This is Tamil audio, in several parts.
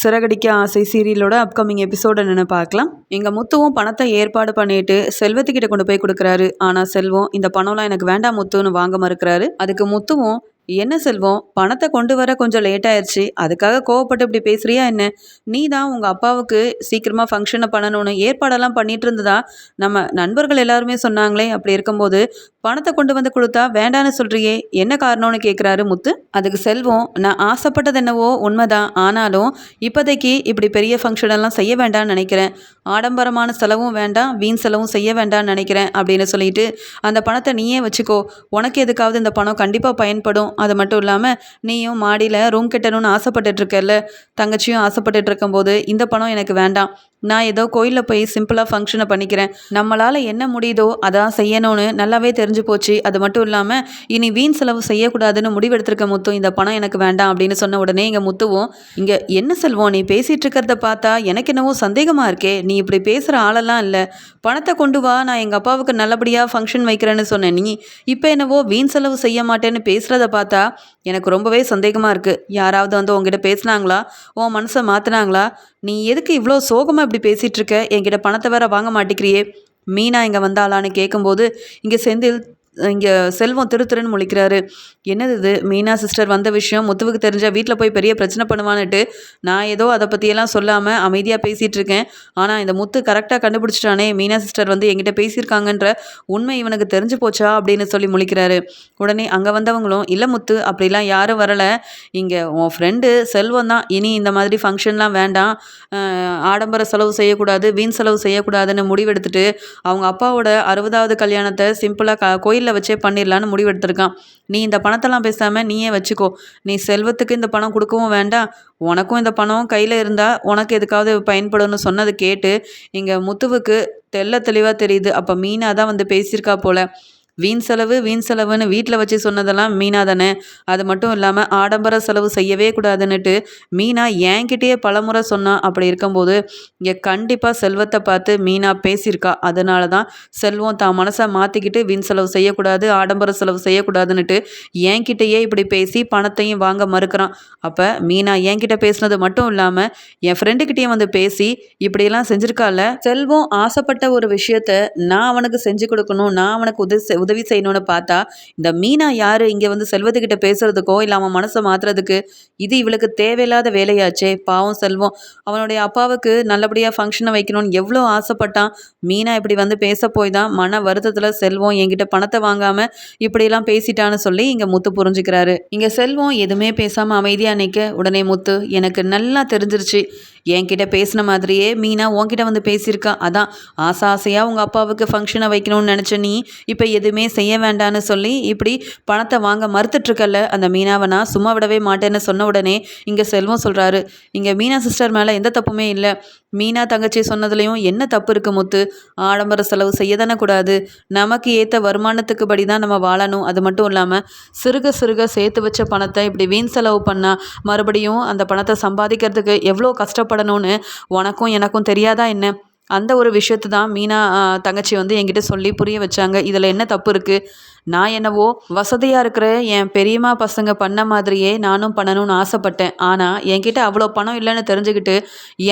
சிறகடிக்க ஆசை சீரியலோட அப்கமிங் எபிசோட் என்னென்னு பார்க்கலாம். எங்கள் முத்துவும் பணத்தை ஏற்பாடு பண்ணிட்டு செல்வத்துக்கிட்ட கொண்டு போய் கொடுக்குறாரு. ஆனால் செல்வம் இந்த பணம்லாம் எனக்கு வேண்டாம் முத்துன்னு வாங்க மறுக்கிறாரு. அதுக்கு முத்துவும் என்ன செல்வம்? பணத்தை கொண்டு வர கொஞ்சம் லேட் ஆயிடுச்சு. அதுக்காக கோவப்பட்டு இப்படி பேசுறியா என்ன? நீ தான் உங்கள் அப்பாவுக்கு சீக்கிரமாக ஃபங்க்ஷனை பண்ணணும்னு ஏற்பாடெல்லாம் பண்ணிட்டு இருந்ததா நம்ம நண்பர்கள் எல்லாருமே சொன்னாங்களே அப்படி இருக்கும்போது பணத்தை கொண்டு வந்து கொடுத்தா வேண்டான்னு சொல்றியே என்ன காரணம்னு கேட்குறாரு முத்து. அதுக்கு செல்வம் நான் ஆசைப்பட்டது என்னவோ உண்மைதான். ஆனாலும் இப்போதைக்கு இப்படி பெரிய ஃபங்க்ஷனெல்லாம் செய்ய வேண்டாம்னு நினைக்கிறேன். ஆடம்பரமான செலவும் வேண்டாம் வீண் செலவும் செய்ய வேண்டாம்னு நினைக்கிறேன் அப்படின்னு சொல்லிட்டு அந்த பணத்தை நீயே வச்சுக்கோ. உனக்கு எதுக்காவது இந்த பணம் கண்டிப்பாக பயன்படும். அது மட்டும் இல்லாமல் நீயும் மாடியில் ரூம் கட்டணும்னு ஆசைப்பட்டுட்ருக்கல்ல தங்கச்சியும் ஆசைப்பட்டுட்ருக்கும் போது இந்த பணம் எனக்கு வேண்டாம். நான் ஏதோ கோயிலில் போய் சிம்பிளாக ஃபங்க்ஷனை பண்ணிக்கிறேன். நம்மளால் என்ன முடியுதோ அதான் செய்யணும்னு நல்லாவே தெரிஞ்சு போச்சு. அது மட்டும் இல்லாமல் இனி வீண் செலவு செய்யக்கூடாதுன்னு முடிவெடுத்திருக்க முத்து இந்த பணம் எனக்கு வேண்டாம் அப்படின்னு சொன்ன உடனே இங்கே முத்துவோம் இங்கே என்ன செல்வம்? நீ பேசிகிட்டு இருக்கிறத பார்த்தா எனக்கு என்னவோ சந்தேகமாக இருக்கே. நீ இப்படி பேசுகிற ஆளெல்லாம் இல்லை. பணத்தை கொண்டு வா நான் எங்கள் அப்பாவுக்கு நல்லபடியாக ஃபங்க்ஷன் வைக்கிறேன்னு சொன்னேன். நீ இப்போ என்னவோ வீண் செலவு செய்ய மாட்டேன்னு பேசுகிறத பார்த்தா எனக்கு ரொம்பவே சந்தேகமாக இருக்குது யாராவது வந்து உங்ககிட்ட பேசுனாங்களா? உன் மனசை மாற்றினாங்களா நீ எதுக்கு இவ்வளோ சோகமாக இப்படி பேசிகிட்டு இருக்க என்கிட்ட பணத்தை வேற வாங்க மாட்டேங்கிறியே. மீனா இங்கே வந்தாளான்னு கேட்கும்போது இங்கே செந்தில் இங்கே செல்வம் திரு திருன்னு முழிக்கிறாரு. என்னது இது? மீனா சிஸ்டர் வந்த விஷயம் முத்துவுக்கு தெரிஞ்சால் வீட்டில் போய் பெரிய பிரச்சனை பண்ணுவான்னுட்டு நான் ஏதோ அதை பற்றியெல்லாம் சொல்லாமல் அமைதியாக பேசிகிட்டு இருக்கேன் ஆனால் இந்த முத்து கரெக்டாக கண்டுபிடிச்சிட்டானே மீனா சிஸ்டர் வந்து என்கிட்ட பேசியிருக்காங்கன்ற உண்மை இவனுக்கு தெரிஞ்சு போச்சா அப்படின்னு சொல்லி முழிக்கிறாரு. உடனே அங்கே வந்தவங்களும் இல்லை முத்து அப்படிலாம் யாரும் வரலை. இங்கே உன் ஃப்ரெண்டு செல்வம் தான். இனி இந்த மாதிரி ஃபங்க்ஷன்லாம் வேண்டாம். ஆடம்பர செலவு செய்யக்கூடாது வீண் செலவு செய்யக்கூடாதுன்னு முடிவெடுத்துட்டு அவங்க அப்பாவோட அறுபதாவது கல்யாணத்தை சிம்பிளாக க மொபைலில் வச்சே பண்ணிடலான்னு முடிவெடுத்திருக்கான். நீ இந்த பணத்தெல்லாம் பேசாமல் நீயே வச்சுக்கோ. நீ செல்வத்துக்கு இந்த பணம் கொடுக்கவும் வேண்டாம். உனக்கும் இந்த பணம் கையில் இருந்தால் உனக்கு எதுக்காவது பயன்படும்னு சொன்னது கேட்டு இங்கே முத்துவுக்கு தெல்ல தெளிவாக தெரியுது. அப்போ மீனா தான் வந்து பேசியிருக்கா போல. வீண் செலவு வீண் செலவுன்னு வீட்டில் வச்சு சொன்னதெல்லாம் மீனா தானே? அது மட்டும் இல்லாமல் ஆடம்பர செலவு செய்யவே கூடாதுன்னுட்டு மீனா என்கிட்டயே பலமுறை சொன்னா. அப்படி இருக்கும்போது இங்கே கண்டிப்பாக செல்வத்தை பார்த்து மீனா பேசியிருக்கா. அதனால தான் செல்வம் தான் மனசை மாற்றிக்கிட்டு வீண் செலவு செய்யக்கூடாது ஆடம்பர செலவு செய்யக்கூடாதுன்னுட்டு என்கிட்டயே இப்படி பேசி பணத்தையும் வாங்க மறுக்கிறான். அப்போ மீனா என்கிட்ட பேசுனது மட்டும் இல்லாமல் என் ஃப்ரெண்டுக்கிட்டேயும் வந்து பேசி இப்படியெல்லாம் செஞ்சுருக்கால செல்வம் ஆசைப்பட்ட ஒரு விஷயத்த நான் அவனுக்கு செஞ்சு கொடுக்கணும் நான் அவனுக்கு உதவி உதவி செய்யணும்னு பார்த்தா இந்த மீனா யார்? இங்கே வந்து செல்வத்துக்கிட்ட பேசுறதுக்கோ இல்லை அவன் மனசை மாற்றுறதுக்கு இது இவளுக்கு தேவையில்லாத வேலையாச்சே. பாவம் செல்வம். அவனுடைய அப்பாவுக்கு நல்லபடியாக ஃபங்க்ஷனை வைக்கணும்னு எவ்வளோ ஆசைப்பட்டான். மீனா இப்படி வந்து பேச போய் தான் மன வருத்தத்தில் செல்வம் என்கிட்ட பணத்தை வாங்காமல் இப்படியெல்லாம் பேசிட்டான்னு சொல்லி இங்கே முத்து புரிஞ்சுக்கிறாரு. இங்கே செல்வம் எதுவுமே பேசாமல் அமைதியாக நிற்க உடனே முத்து எனக்கு நல்லா தெரிஞ்சிருச்சு. என்கிட்ட பேசின மாதிரியே மீனா உன்கிட்ட வந்து பேசியிருக்கா. அதான் ஆசை ஆசையாக உங்கள் அப்பாவுக்கு ஃபங்க்ஷனை வைக்கணும்னு நினச்ச நீ இப்போ எதுவுமே செய்ய வேண்டான்னு சொல்லி இப்படி பணத்தை வாங்க மறுத்துட்ருக்கல அந்த மீனாவை நான் சும்மா விடவே மாட்டேன்னு சொன்ன உடனே இங்கே செல்வம் சொல்கிறாரு இங்கே மீனா சிஸ்டர் மேலே எந்த தப்புமே இல்லை. மீனா தங்கச்சி சொன்னதுலேயும் என்ன தப்பு இருக்கு முத்து? ஆடம்பர செலவு செய்ய தானே கூடாது. நமக்கு ஏற்ற வருமானத்துக்கு படி தான் நம்ம வாழணும். அது மட்டும் இல்லாமல் சிறுக சிறுக சேர்த்து வச்ச பணத்தை இப்படி வீண் செலவு பண்ணால் மறுபடியும் அந்த பணத்தை சம்பாதிக்கிறதுக்கு எவ்வளோ கஷ்டப்படணும்னு உனக்கும் எனக்கும் தெரியாதா என்ன? அந்த ஒரு விஷயத்தை தான் மீனா தங்கச்சி வந்து என்கிட்ட சொல்லி புரிய வச்சாங்க. இதில் என்ன தப்பு இருக்குது நான் என்னவோ வசதியாக இருக்கிற என் பெரியம்மா பசங்க பண்ண மாதிரியே நானும் பண்ணணும்னு ஆசைப்பட்டேன். ஆனால் என்கிட்ட அவ்வளோ பணம் இல்லைன்னு தெரிஞ்சுக்கிட்டு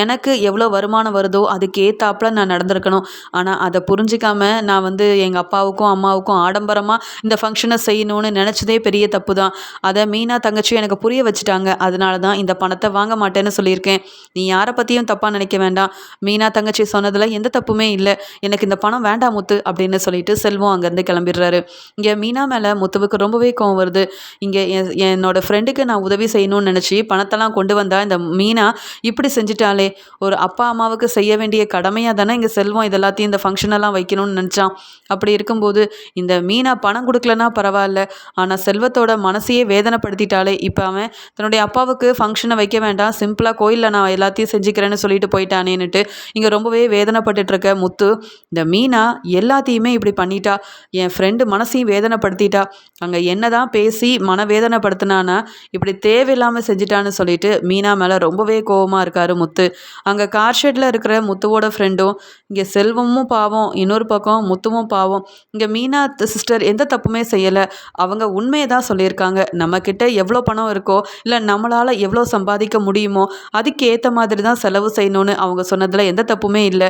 எனக்கு எவ்வளோ வருமானம் வருதோ அதுக்கேற்றாப்புல நான் நடந்திருக்கணும். ஆனால் அதை புரிஞ்சிக்காம நான் வந்து எங்கள் அப்பாவுக்கும் அம்மாவுக்கும் ஆடம்பரமாக இந்த ஃபங்க்ஷனை செய்யணும்னு நினச்சதே பெரிய தப்பு தான் அதை மீனா தங்கச்சி எனக்கு புரிய வச்சுட்டாங்க. அதனால தான் இந்த பணத்தை வாங்க மாட்டேன்னு சொல்லியிருக்கேன். நீ யாரை பற்றியும் தப்பாக நினைக்க வேண்டாம். மீனா தங்கச்சி சொன்னதில் எந்த தப்புமே இல்லை. எனக்கு இந்த பணம் வேண்டாம் முத்து அப்படின்னு சொல்லிட்டு செல்வம் அங்கேருந்து கிளம்பிடுறாரு. இங்கே மீனா மேலே முத்துவுக்கு ரொம்பவே கோவம் வருது. இங்கே என் என்னோடய ஃப்ரெண்டுக்கு நான் உதவி செய்யணும்னு நினச்சி பணத்தெல்லாம் கொண்டு வந்தால் இந்த மீனா இப்படி செஞ்சிட்டாலே ஒரு அப்பா அம்மாவுக்கு செய்ய வேண்டிய கடமையாக தானே இங்கே செல்வம் இதெல்லாத்தையும் இந்த ஃபங்க்ஷனெல்லாம் வைக்கணும்னு நினச்சான். அப்படி இருக்கும்போது இந்த மீனா பணம் கொடுக்கலனா பரவாயில்ல. ஆனால் செல்வத்தோட மனசையே வேதனைப்படுத்திட்டாலே இப்போ அவன் தன்னுடைய அப்பாவுக்கு ஃபங்க்ஷனை வைக்க வேண்டாம். சிம்பிளாக கோயிலில் நான் எல்லாத்தையும் செஞ்சுக்கிறேன்னு சொல்லிட்டு போயிட்டானேன்னுட்டு இங்கே ரொம்பவே வேதனைப்பட்டுட்ருக்க முத்து. இந்த மீனா எல்லாத்தையுமே இப்படி பண்ணிட்டா. என் ஃப்ரெண்டு மனசையும் வேதனைப்படுத்திட்டா. அங்கே என்ன தான் பேசி மனவேதனைப்படுத்தினானா இப்படி தேவையில்லாமல் செஞ்சிட்டான்னு சொல்லிட்டு மீனா மேலே ரொம்பவே கோவமாக இருக்கார் முத்து. அங்கே கார் ஷெட்டில் இருக்கிற முத்துவோட ஃப்ரெண்டும் இங்கே செல்வமும் பாவம் இன்னொரு பக்கம் முத்துவும் பாவம். இங்கே மீனா சிஸ்டர் எந்த தப்புமே செய்யலை. அவங்க உண்மையை தான் சொல்லியிருக்காங்க. நம்மக்கிட்ட எவ்வளோ பணம் இருக்கோ இல்லை நம்மளால் எவ்வளோ சம்பாதிக்க முடியுமோ அதுக்கு ஏற்ற மாதிரி தான் செலவு செய்யணும்னு அவங்க சொன்னதில் எந்த தப்புமே இல்லை.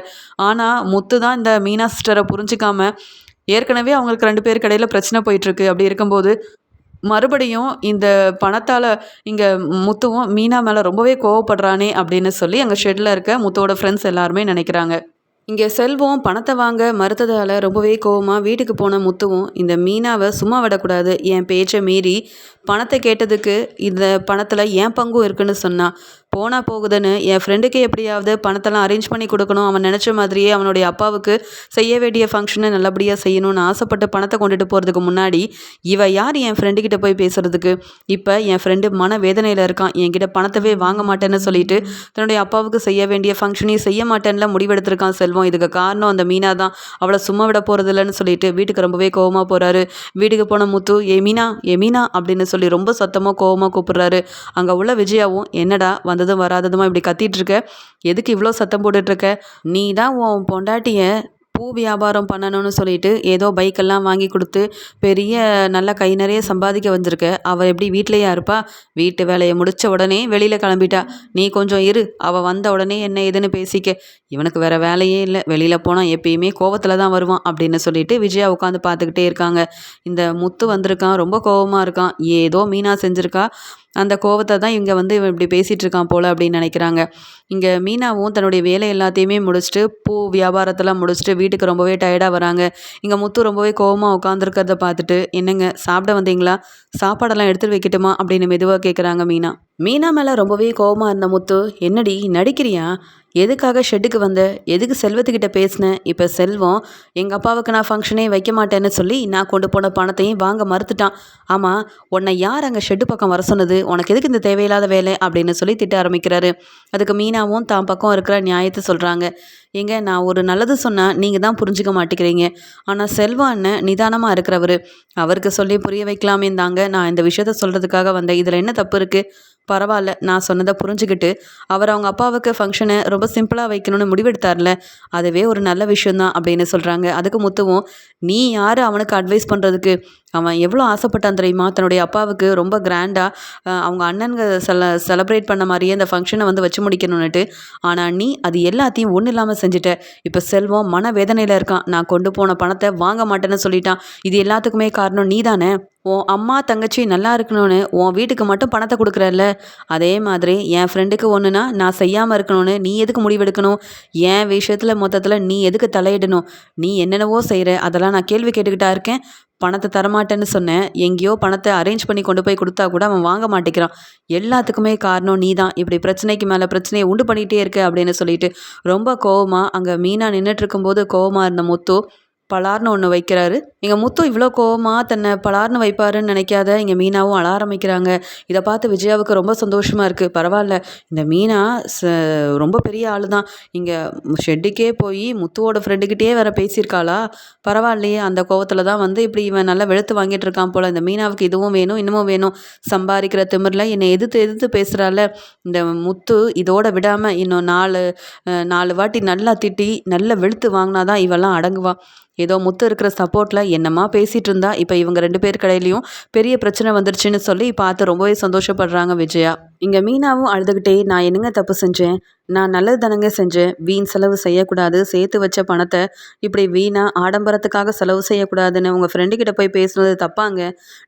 ஆனால் முத்து தான் இந்த மீனா சிஸ்டரை புரிஞ்சிக்காம ஏற்கனவே அவங்களுக்கு ரெண்டு பேருக்கு இடையில் பிரச்சனை போயிட்டுருக்கு. அப்படி இருக்கும்போது மறுபடியும் இந்த பணத்தால் இங்கே முத்துவும் மீனா மேலே ரொம்பவே கோவப்படுறானே அப்படின்னு சொல்லி அங்கே ஷெட்டில் இருக்க முத்துவோட ஃப்ரெண்ட்ஸ் எல்லாருமே நினைக்கிறாங்க. இங்கே செல்வம் பணத்தை வாங்க மறுத்ததால் ரொம்பவே கோவமாக வீட்டுக்கு போன முத்துவும் இந்த மீனாவை சும்மா விடக்கூடாது. என் பேச்சை மீறி பணத்தை கேட்டதுக்கு இந்த பணத்தில் ஏன் பங்கும் இருக்குன்னு சொன்னான் போனால் போகுதுன்னு என் ஃப்ரெண்டுக்கு எப்படியாவது பணத்தெல்லாம் அரேஞ்ச் பண்ணி கொடுக்கணும். அவன் நினச்ச மாதிரியே அவனுடைய அப்பாவுக்கு செய்ய வேண்டிய ஃபங்க்ஷனை நல்லபடியாக செய்யணும்னு ஆசைப்பட்டு பணத்தை கொண்டுட்டு போகிறதுக்கு முன்னாடி இவ யார் என் ஃப்ரெண்டுக்கிட்ட போய் பேசுகிறதுக்கு இப்போ என் ஃப்ரெண்டு மன வேதனையில் இருக்கான். என்கிட்ட பணத்தவே வாங்க மாட்டேன்னு சொல்லிட்டு தன்னுடைய அப்பாவுக்கு செய்ய வேண்டிய ஃபங்க்ஷனையும் செய்ய மாட்டேன்ல முடிவெடுத்திருக்கான் செல்வம். இதுக்கு காரணம் அந்த மீனா தான். அவளை சும்மா விட போகிறதில்லன்னு சொல்லிட்டு வீட்டுக்கு ரொம்பவே கோவமாக போகிறாரு வீட்டுக்கு போன முத்து ஏ மீனா ஏ மீனா அப்படின்னு சொல்லி ரொம்ப சத்தமாக கோவமாக கூப்பிட்றாரு. அங்கே உள்ள விஜயாவும் என்னடா வந்து வந்ததும் வராததுமா இப்படி கத்திட்டு இருக்க எதுக்கு இவ்வளோ சத்தம் போட்டுட்ருக்க நீ தான் உன் பொண்டாட்டிய பூ வியாபாரம் பண்ணணும்னு சொல்லிட்டு ஏதோ பைக்கெல்லாம் வாங்கி கொடுத்து பெரிய நல்ல கை நிறைய சம்பாதிக்க வந்திருக்க. அவள் எப்படி வீட்லேயா இருப்பா? வீட்டு வேலையை முடித்த உடனே வெளியில் கிளம்பிட்டா. நீ கொஞ்சம் இரு அவள் வந்த உடனே என்ன ஏதுன்னு பேசிக்க. இவனுக்கு வேறு வேலையே இல்லை. வெளியில் போனால் எப்பயுமே கோவத்தில் தான் வருவான் அப்படின்னு சொல்லிட்டு விஜயா உட்காந்து பார்த்துக்கிட்டே இருக்காங்க. இந்த முத்து வந்திருக்கான் ரொம்ப கோவமாக இருக்கான். ஏதோ மீனா செஞ்சுருக்கா. அந்த கோவத்தை தான் இங்கே வந்து இவன் இப்படி பேசிகிட்டு இருக்கான் போல் அப்படின்னு நினைக்கிறாங்க. இங்கே மீனாவும் தன்னுடைய வேலை எல்லாத்தையுமே முடிச்சுட்டு பூ வியாபாரத்தெல்லாம் முடிச்சுட்டு வீட்டுக்கு ரொம்பவே டயர்டாக வராங்க. இங்கே முத்து ரொம்பவே கோவமாக உட்காந்துருக்கிறத பார்த்துட்டு என்னங்க சாப்பிட வந்தீங்களா? சாப்பாடெல்லாம் எடுத்துகிட்டு வைக்கட்டுமா? அப்படின்னு மெதுவாக கேட்குறாங்க மீனா. மீனா மேலே ரொம்பவே கோவமாக இருந்த முத்து என்னடி நடிக்கிறியா? எதுக்காக ஷெட்டுக்கு வந்த? எதுக்கு செல்வத்துக்கிட்ட பேசினேன் இப்போ செல்வம் எங்கள் அப்பாவுக்கு நான் ஃபங்க்ஷனே வைக்க மாட்டேன்னு சொல்லி நான் கொண்டு போன பணத்தையும் வாங்க மறுத்துட்டான். ஆமாம் உன்னை யார் அங்கே ஷெட்டு பக்கம் வர சொன்னது? உனக்கு எதுக்கு இந்த தேவையில்லாத வேலை? அப்படின்னு சொல்லி திட்ட ஆரம்பிக்கிறாரு. அதுக்கு மீனாவும் தான் பக்கம் இருக்கிற நியாயத்தை சொல்கிறாங்க ஏங்க நான் ஒரு நல்லது சொன்னால் நீங்கள் தான் புரிஞ்சுக்க மாட்டேங்கிறீங்க. ஆனால் செல்வா அண்ணன் நிதானமாக இருக்கிறவர். அவருக்கு சொல்லி புரிய வைக்கலாமே தாங்க. நான் இந்த விஷயத்த சொல்கிறதுக்காக வந்தேன். இதில் என்ன தப்பு இருக்குது பரவாயில்ல நான் சொன்னதை புரிஞ்சுக்கிட்டு அவர் அவங்க அப்பாவுக்கு ஃபங்க்ஷனை ரொம்ப சிம்பிளாக வைக்கணும்னு முடிவெடுத்தார்ல. அதுவே ஒரு நல்ல விஷயந்தான் அப்படின்னு சொல்கிறாங்க அதுக்கு முத்துவும் நீ யார் அவனுக்கு அட்வைஸ் பண்ணுறதுக்கு அவன் எவ்வளோ ஆசைப்பட்டான் தெரியுமா? தன்னுடைய அப்பாவுக்கு ரொம்ப கிராண்டாக அவங்க அண்ணனுங்க செல செலப்ரேட் பண்ண மாதிரியே அந்த ஃபங்க்ஷனை வந்து வச்சு முடிக்கணும்னுட்டு. ஆனால் நீ அது எல்லாத்தையும் ஒன்றும் இல்லாமல் செஞ்சுட்ட. இப்போ செல்வம் மன வேதனையில் இருக்கான். நான் கொண்டு போன பணத்தை வாங்க மாட்டேன்னு சொல்லிட்டான். இது எல்லாத்துக்குமே காரணம் நீ தானே உன் அம்மா தங்கச்சி நல்லா இருக்கணும்னு உன் வீட்டுக்கு மட்டும் பணத்தை கொடுக்குறல்ல. அதே மாதிரி என் ஃப்ரெண்டுக்கு ஒன்றுனா நான் செய்யாமல் இருக்கணும்னு நீ எதுக்கு முடிவெடுக்கணும்? என் விஷயத்தில் மொத்தத்தில் நீ எதுக்கு தலையிடணும்? நீ என்னென்னவோ செய்கிற அதெல்லாம் நான் கேள்வி கேட்டுக்கிட்டா இருக்கேன். பணத்தை தரமாட்டேன்னு சொன்னேன். எங்கேயோ பணத்தை அரேஞ்ச் பண்ணி கொண்டு போய் கொடுத்தா கூட அவன் வாங்க மாட்டேங்கிறான். எல்லாத்துக்குமே காரணம் நீ தான் இப்படி பிரச்சனைக்கு மேலே பிரச்சனையை உண்டு பண்ணிகிட்டே இருக்க அப்படின்னு சொல்லிட்டு ரொம்ப கோவமாக அங்கே மீனா நின்றுட்டு இருக்கும்போது கோவமாக இருந்த முத்து பலார்னு ஒன்று வைக்கிறாரு. எங்கள் முத்து இவ்வளோ கோவமாக தன்னை பலார்னு வைப்பாருன்னு நினைக்காத இங்கே மீனாவும் அழ ஆரம்பிக்கிறாங்க. இதை பார்த்து விஜயாவுக்கு ரொம்ப சந்தோஷமாக இருக்குது பரவாயில்ல இந்த மீனா ச ரொம்ப பெரிய ஆள் தான் இங்கே ஷெட்டுக்கே போய் முத்துவோட ஃப்ரெண்டுக்கிட்டே வேற பேசியிருக்காளா? பரவாயில்லையே அந்த கோவத்தில் தான் வந்து இப்படி இவன் நல்லா வெளுத்து வாங்கிட்டு இருக்கான் போல். இந்த மீனாவுக்கு இதுவும் வேணும் இன்னமும் வேணும். சம்பாதிக்கிற திமிரில் என்னை எதிர்த்து எதிர்த்து பேசுகிறால இந்த முத்து இதோட விடாமல் இன்னும் நாலு நாலு வாட்டி நல்லா திட்டி நல்லா வெளுத்து வாங்கினா தான் இவெல்லாம் அடங்குவான் ஏதோ முத்து இருக்கிற சப்போர்ட்டில் என்னம்மா பேசிகிட்டு இருந்தா? இப்போ இவங்க ரெண்டு பேர் கடையிலையும் பெரிய பிரச்சனை வந்துருச்சுன்னு சொல்லி பார்த்து ரொம்பவே சந்தோஷப்படுறாங்க விஜயா. இங்கே மீனாவும் அழுதுகிட்டே நான் என்னங்க தப்பு செஞ்சேன்? நான் நல்லது தானங்க செஞ்சேன். வீண் செலவு செய்யக்கூடாது. சேர்த்து வச்ச பணத்தை இப்படி வீணாக ஆடம்பரத்துக்காக செலவு செய்யக்கூடாதுன்னு உங்கள் ஃப்ரெண்டுக்கிட்ட போய் பேசுனது தப்பாங்க.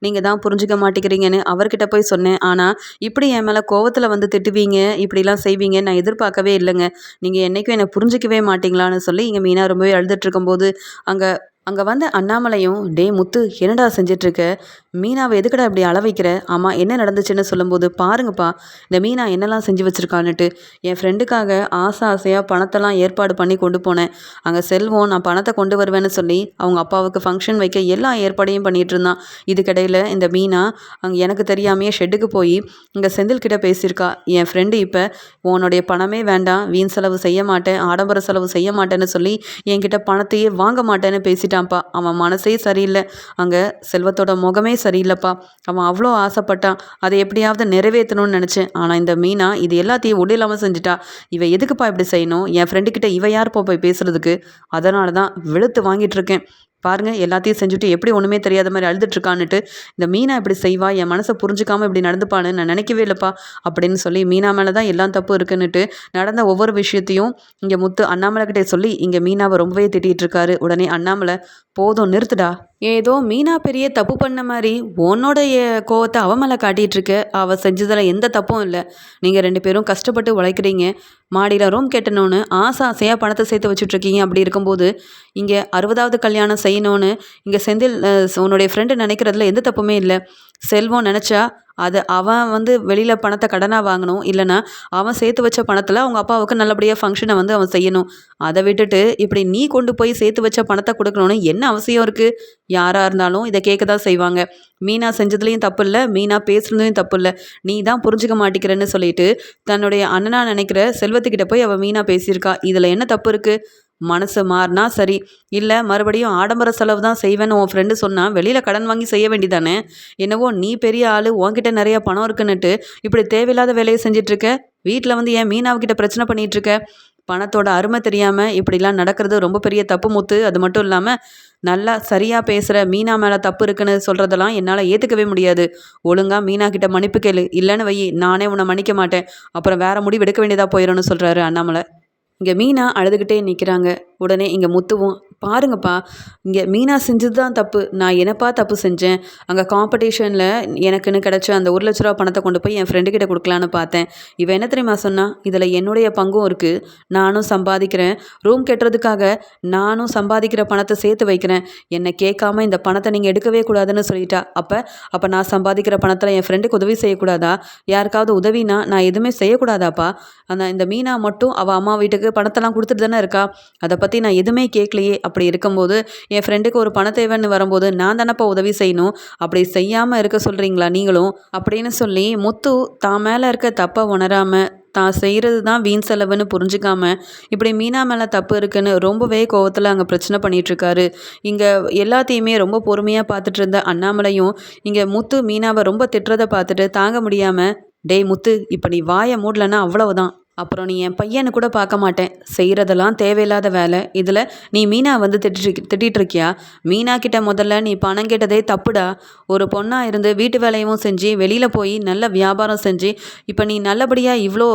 நீங்கள் தான் புரிஞ்சுக்க மாட்டேங்கிறீங்கன்னு அவர்கிட்ட போய் சொன்னேன். ஆனால் இப்படி என் மேலே கோவத்தில் வந்து திட்டுவீங்க இப்படிலாம் செய்வீங்க நான் எதிர்பார்க்கவே இல்லைங்க. நீங்கள் என்றைக்கும் என்னை புரிஞ்சிக்கவே மாட்டீங்களான்னு சொல்லி இங்கே மீனா ரொம்பவே அழுதுட்டு இருக்கும்போது அங்கே அங்கே வந்த அண்ணாமலையும் டே முத்து என்னடா செஞ்சிட்ருக்க? மீனாவை எதுக்கடா இப்படி அள வைக்கிற? ஆமாம் என்ன நடந்துச்சுன்னு சொல்லும்போது பாருங்கப்பா இந்த மீனா என்னெல்லாம் செஞ்சு வச்சுருக்கான்னுட்டு என் ஃப்ரெண்டுக்காக ஆசை ஆசையாக பணத்தெல்லாம் ஏற்பாடு பண்ணி கொண்டு போனேன். அங்கே செல்வம் நான் பணத்தை கொண்டு வருவேன்னு சொல்லி அவங்க அப்பாவுக்கு ஃபங்க்ஷன் வைக்க எல்லா ஏற்பாடையும் பண்ணிகிட்டு இருந்தான் இதுக்கிடையில் இந்த மீனா அங்கே எனக்கு தெரியாமையே ஷெட்டுக்கு போய் இங்கே செந்தில்கிட்ட பேசியிருக்கா. என் ஃப்ரெண்டு இப்போ உன்னுடைய பணமே வேண்டாம் வீண் செலவு செய்ய மாட்டேன் ஆடம்பர செலவு செய்ய மாட்டேன்னு சொல்லி என்கிட்ட பணத்தையே வாங்க மாட்டேன்னு பேசிட்டு பேசிட்டான்ப்பா அவன் மனசே சரியில்லை. அங்கே செல்வத்தோட முகமே சரியில்லைப்பா. அவன் அவ்வளோ ஆசைப்பட்டான். அதை எப்படியாவது நிறைவேற்றணும்னு நினச்சேன். ஆனால் இந்த மீனா இது எல்லாத்தையும் உடையிலாமல் செஞ்சுட்டா. இவ எதுக்குப்பா இப்படி செய்யணும்? என் ஃப்ரெண்டுக்கிட்ட இவ யார் போய் பேசுறதுக்கு? அதனால தான் வெளுத்து வாங்கிட்டு இருக்கேன். பாருங்கள் எல்லாத்தையும் செஞ்சுட்டு எப்படி ஒன்றுமே தெரியாத மாதிரி அழுதுட்டுருக்கான்னுட்டு இந்த மீனா இப்படி செய்வா? என் மனசை புரிஞ்சுக்காம இப்படி நடந்துப்பான்னு நான் நினைக்கவே இல்லைப்பா அப்படின்னு சொல்லி மீனா மேலே தான் எல்லாம் தப்பு இருக்குன்னுட்டு நடந்த ஒவ்வொரு விஷயத்தையும் இங்கே முத்து அண்ணாமலை கிட்டே சொல்லி இங்கே மீனாவை ரொம்பவே திட்டிகிட்டு இருக்காரு உடனே அண்ணாமலை போதும் நிறுத்துடா. ஏதோ மீனா பெரிய தப்பு பண்ண மாதிரி உன்னோடைய கோவத்தை அவ மேலே காட்டிகிட்டு இருக்க. அவள் செஞ்சதில் எந்த தப்பும் இல்லை. நீங்கள் ரெண்டு பேரும் கஷ்டப்பட்டு உழைக்கிறீங்க. மாடியில் ரூம் கட்டணும்னு ஆசை ஆசையாக பணத்தை சேர்த்து வச்சுட்ருக்கீங்க அப்படி இருக்கும்போது இங்கே அறுபதாவது கல்யாணம் செய்யணும்னு இங்கே செந்தில் உன்னுடைய ஃப்ரெண்டு நினைக்கிறதுல எந்த தப்புமே இல்லை. செல்வம் நினச்சா அது அவன் வந்து வெளியில் பணத்தை கடனாக வாங்கணும். இல்லைன்னா அவன் சேர்த்து வச்ச பணத்தில் அவங்க அப்பாவுக்கு நல்லபடியாக ஃபங்க்ஷனை வந்து அவன் செய்யணும். அதை விட்டுட்டு இப்படி நீ கொண்டு போய் சேர்த்து வச்ச பணத்தை கொடுக்கணும்னு என்ன அவசியம் இருக்குது யாராக இருந்தாலும் இதை கேட்க தான் செய்வாங்க. மீனா செஞ்சதுலேயும் தப்பு இல்லை மீனா பேசுனதுலையும் தப்பு இல்லை. நீ தான் புரிஞ்சுக்க மாட்டேங்கிறன்னு சொல்லிட்டு தன்னுடைய அண்ணனாக நினைக்கிற செல்வத்துக்கிட்ட போய் அவள் மீனா பேசியிருக்கா. இதில் என்ன தப்பு இருக்குது மனசு மாறினா சரி. இல்லை மறுபடியும் ஆடம்பர செலவு தான் செய்வேன்னு உன் ஃப்ரெண்டு சொன்னால் வெளியில் கடன் வாங்கி செய்ய வேண்டியதானே? என்னவோ நீ பெரிய ஆள் உன்கிட்ட நிறைய பணம் இருக்குன்னுட்டு இப்படி தேவையில்லாத வேலையை செஞ்சிட்ருக்க வீட்டில் வந்து ஏன் மீனாவுக்கிட்ட பிரச்சனை பண்ணிகிட்ருக்க பணத்தோட அருமை தெரியாமல் இப்படிலாம் நடக்கிறது ரொம்ப பெரிய தப்பு முத்து. அது மட்டும் இல்லாமல் நல்லா சரியாக பேசுகிற மீனா மேலே தப்பு இருக்குன்னு சொல்கிறதெல்லாம் என்னால் ஏற்றுக்கவே முடியாது. ஒழுங்காக மீனா கிட்ட மன்னிப்பு கேளு. இல்லைன்னு வை. நானே உன்னை மன்னிக்க மாட்டேன். அப்புறம் வேறு முடிவு எடுக்க வேண்டியதாக போயிடும்னு சொல்கிறாரு அண்ணாமலை. இங்கே மீனா அழுதுகிட்டே நிற்கிறாங்க உடனே இங்கே முத்துவும் பாருங்கப்பா இங்கே மீனா செஞ்சது தான் தப்பு. நான் என்னப்பா தப்பு செஞ்சேன்? அங்கே காம்படிஷனில் எனக்குன்னு கிடச்ச அந்த ஒரு லட்ச ரூபா பணத்தை கொண்டு போய் என் ஃப்ரெண்டு கிட்ட கொடுக்கலான்னு பார்த்தேன். இவன் என்ன தெரியுமா சொன்னா இதில் என்னுடைய பங்கும் இருக்குது நானும் சம்பாதிக்கிறேன். ரூம் கட்டுறதுக்காக நானும் சம்பாதிக்கிற பணத்தை சேர்த்து வைக்கிறேன். என்னை கேட்காம இந்த பணத்தை நீங்கள் எடுக்கவே கூடாதுன்னு சொல்லிட்டா. அப்போ அப்போ நான் சம்பாதிக்கிற பணத்தில் என் ஃப்ரெண்டுக்கு உதவி செய்யக்கூடாதா? யாருக்காவது உதவினா நான் எதுவுமே செய்யக்கூடாதாப்பா? அந்த இந்த மீனா மட்டும் அவள் அம்மா வீட்டுக்கு பணத்தெல்லாம் கொடுத்துட்டு தானே இருக்கா? அதை பற்றி நான் எதுவுமே கேட்கலையே. அப்படி இருக்கும்போது என் ஃப்ரெண்டுக்கு ஒரு பண தேவைன்னு வரும்போது நான் தானப்பா உதவி செய்யணும்? அப்படி செய்யாமல் இருக்க சொல்கிறீங்களா நீங்களும்? அப்படின்னு சொல்லி முத்து தான் மேலே இருக்க தப்பை உணராமல் தான் செய்கிறது தான் வீண் செலவுன்னு புரிஞ்சுக்காம இப்படி மீனா மேலே தப்பு இருக்குன்னு ரொம்பவே கோவத்தில் அங்கே பிரச்சனை பண்ணிகிட்ருக்காரு இங்கே எல்லாத்தையுமே ரொம்ப பொறுமையாக பார்த்துட்டு இருந்த அண்ணாமலையும் இங்கே முத்து மீனாவை ரொம்ப திட்டுறதை பார்த்துட்டு தாங்க முடியாமல் டேய் முத்து இப்போ நீ வாயை மூடலன்னா அவ்வளவுதான். அப்புறம் நீ என் பையனை கூட பார்க்க மாட்டேன். செய்கிறதெல்லாம் தேவையில்லாத வேலை. இதில் நீ மீனா வந்து திட்டிட்டு திட்டிகிட்டு இருக்கியா? மீனா கிட்ட முதல்ல நீ பணம் கேட்டதே தப்புடா. ஒரு பொண்ணாக இருந்து வீட்டு வேலையும் செஞ்சு வெளியில் போய் நல்ல வியாபாரம் செஞ்சு இப்போ நீ நல்லபடியாக இவ்வளோ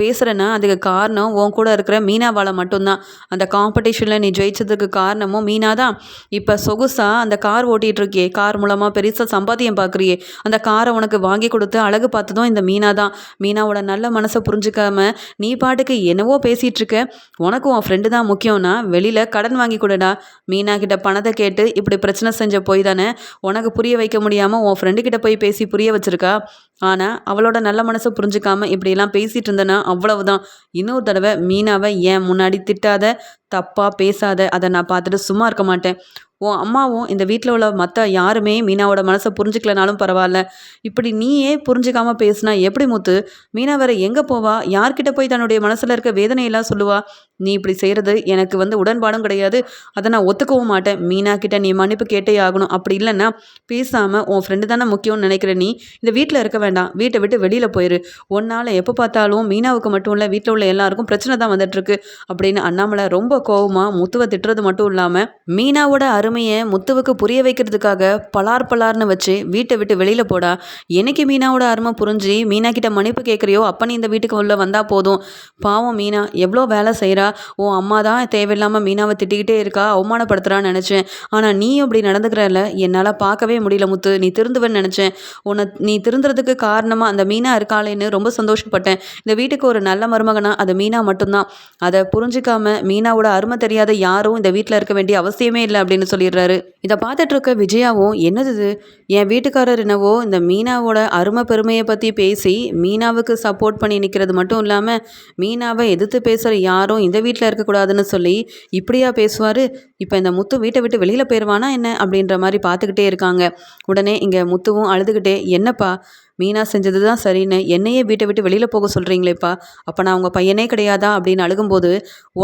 பேசுகிறேன்னா அதுக்கு காரணம் உன் கூட இருக்கிற மீனாவால் மட்டும்தான். அந்த காம்படிஷனில் நீ ஜெயிச்சதுக்கு காரணமும் மீனா தான் இப்போ சொகுசாக அந்த கார் ஓட்டிகிட்டு இருக்கியே. கார் மூலமாக பெருசாக சம்பாத்தியம் பார்க்குறியே அந்த காரை உனக்கு வாங்கி கொடுத்து அழகு பார்த்ததும் இந்த மீனா தான் மீனாவோட நல்ல மனசை புரிஞ்சுக்காம நீ பாட்டுக்கு என்னவோ பேசிகிட்டு இருக்க உனக்கு உன் ஃப்ரெண்டு தான் முக்கியம்னா வெளியில் கடன் வாங்கி கொடுடா. மீனா கிட்ட பணத்தை கேட்டு இப்படி பிரச்சனை செஞ்ச போய் தானே? உனக்கு புரிய வைக்க முடியாமல் உன் ஃப்ரெண்டு கிட்ட போய் பேசி புரிய வச்சிருக்கா? ஆனால் அவளோட நல்ல மனசை புரிஞ்சுக்காம இப்படியெல்லாம் பேசிகிட்டு இருந்தேன்னா அவ்வளவுதான். இன்னொரு தடவை மீனாவை ஏன் முன்னாடி திட்டாத தப்பாக பேசாத அதை நான் பார்த்துட்டு சும்மா இருக்க மாட்டேன். உன் அம்மாவும் இந்த வீட்டில் உள்ள மற்ற யாருமே மீனாவோட மனசை புரிஞ்சுக்கலனாலும் பரவாயில்ல. இப்படி நீயே புரிஞ்சுக்காம பேசினா எப்படி முத்து? மீனா வேற எங்கே போவா? யார்கிட்ட போய் தன்னுடைய மனசில் இருக்க வேதனையெல்லாம் சொல்லுவா? நீ இப்படி செய்கிறது எனக்கு வந்து உடன்பாடும் கிடையாது. அதை நான் ஒத்துக்கவும் மாட்டேன். மீனா கிட்ட நீ மன்னிப்பு கேட்டே ஆகணும். அப்படி இல்லைன்னா பேசாமல் உன் ஃப்ரெண்டு தானே முக்கியம்னு நினைக்கிற நீ இந்த வீட்டில் இருக்க வேண்டாம். வீட்டை விட்டு வெளியில் போயிரு. ஒன்றால் எப்போ பார்த்தாலும் மீனாவுக்கு மட்டும் இல்லை வீட்டில் உள்ள எல்லாருக்கும் பிரச்சனை தான் வந்துட்டுருக்கு அப்படின்னு அண்ணாமலை ரொம்ப கோவமாக முத்துவை திட்டுறது மட்டும் இல்லாமல் மீனாவோட அருமையை முத்துவுக்கு புரிய வைக்கிறதுக்காக பலார் பலார்னு வச்சு வீட்டை விட்டு வெளியில் போடா. என்னைக்கு மீனாவோட அருமை புரிஞ்சு மீனா கிட்ட மன்னிப்பு கேட்குறியோ அப்போ நீ இந்த வீட்டுக்கு உள்ள வந்தால் போதும். பாவம் மீனா எவ்வளோ வேலை செய்கிறா நேரா உன் அம்மா தான் தேவையில்லாமல் மீனாவை திட்டிக்கிட்டே இருக்கா? அவமானப்படுத்துகிறான்னு நினச்சேன். ஆனால் நீ அப்படி நடந்துக்கிறல்ல? என்னால் பார்க்கவே முடியல முத்து. நீ திருந்துவன்னு நினச்சேன். உன்னை நீ திருந்துறதுக்கு காரணமாக அந்த மீனா இருக்காளேன்னு ரொம்ப சந்தோஷப்பட்டேன். இந்த வீட்டுக்கு ஒரு நல்ல மருமகனா அது மீனா மட்டும்தான். அதை புரிஞ்சிக்காம மீனாவோட அருமை தெரியாத யாரும் இந்த வீட்டில் இருக்க வேண்டிய அவசியமே இல்லை அப்படின்னு சொல்லிடுறாரு. இதை பார்த்துட்டு இருக்க விஜயாவும் என்னது இது? என் வீட்டுக்காரர் என்னவோ இந்த மீனாவோட அருமை பெருமையை பற்றி பேசி மீனாவுக்கு சப்போர்ட் பண்ணி நிற்கிறது மட்டும் இல்லாமல் மீனாவை எதிர்த்து பேசுகிற யாரும் இந்த வீட்டில் இருக்கக்கூடாதுன்னு சொல்லி இப்படியா பேசுவார்? இப்போ இந்த முத்து வீட்டை விட்டு வெளியில் போயிடுவானா என்ன? அப்படின்ற மாதிரி பார்த்துக்கிட்டே இருக்காங்க. உடனே இங்கே முத்துவும் அழுதுகிட்டே என்னப்பா? மீனா செஞ்சது தான் சரின்னு என்னையே வீட்டை விட்டு வெளியில் போக சொல்கிறீங்களேப்பா அப்போ நான் உங்கள் பையனே கிடையாதா? அப்படின்னு அழுகும்போது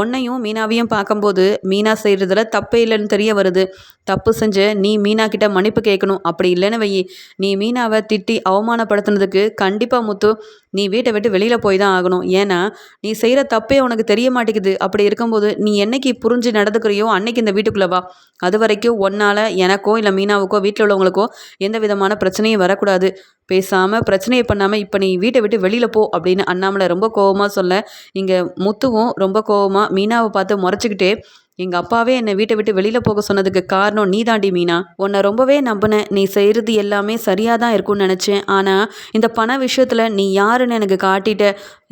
உன்னையும் மீனாவையும் பார்க்கும்போது மீனா செய்கிறதுல தப்பே இல்லைன்னு தெரிய வருது. தப்பு செஞ்ச நீ மீனா கிட்ட மன்னிப்பு கேட்கணும். அப்படி இல்லைன்னு வை. நீ மீனாவை திட்டி அவமானப்படுத்தினதுக்கு கண்டிப்பாக முத்து நீ வீட்டை விட்டு வெளியில் போய் தான் ஆகணும். ஏன்னா நீ செய்கிற தப்பே உனக்கு தெரிய மாட்டேங்குது. அப்படி இருக்கும்போது நீ என்னைக்கு புரிஞ்சு நடந்துக்கிறியோ அன்னைக்கு இந்த வீட்டுக்குள்ளே வா. அது வரைக்கும் ஒன்னால் எனக்கோ இல்லை மீனாவுக்கோ வீட்டில் உள்ளவங்களுக்கோ எந்த விதமான பிரச்சனையும் வரக்கூடாது. பேசாமல் பிரச்சனையை பண்ணாமல் இப்போ நீ வீட்டை விட்டு வெளியில் போ அப்படின்னு அண்ணாமலை ரொம்ப கோவமாக சொல்ல இங்கே முத்துவும் ரொம்ப கோவமாக மீனாவை பார்த்து முறைச்சிக்கிட்டே எங்கள் அப்பாவே என்னை வீட்டை விட்டு வெளியில் போக சொன்னதுக்கு காரணம் நீ தாண்டி மீனா. உன்னை ரொம்பவே நம்பினேன் நீ செய்கிறது எல்லாமே சரியாக தான் இருக்கும்னு நினச்சேன். ஆனால் இந்த பண விஷயத்தில் நீ யாருன்னு எனக்கு காட்டிட்ட.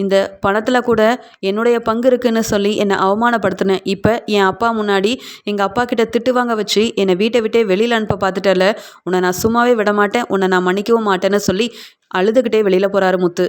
இந்த பணத்தில் கூட என்னுடைய பங்கு இருக்குன்னு சொல்லி என்னை அவமானப்படுத்தினேன் இப்போ என் அப்பா முன்னாடி எங்கள் அப்பா கிட்ட திட்டு வாங்க வச்சு என்னை வீட்டை விட்டே வெளியில் அனுப்ப பார்த்துட்டல. உன்னை நான் சும்மாவே விட மாட்டேன் உன்னை நான் மன்னிக்கவும் மாட்டேன்னு சொல்லி அழுதுகிட்டே வெளியில் போகிறாரு முத்து.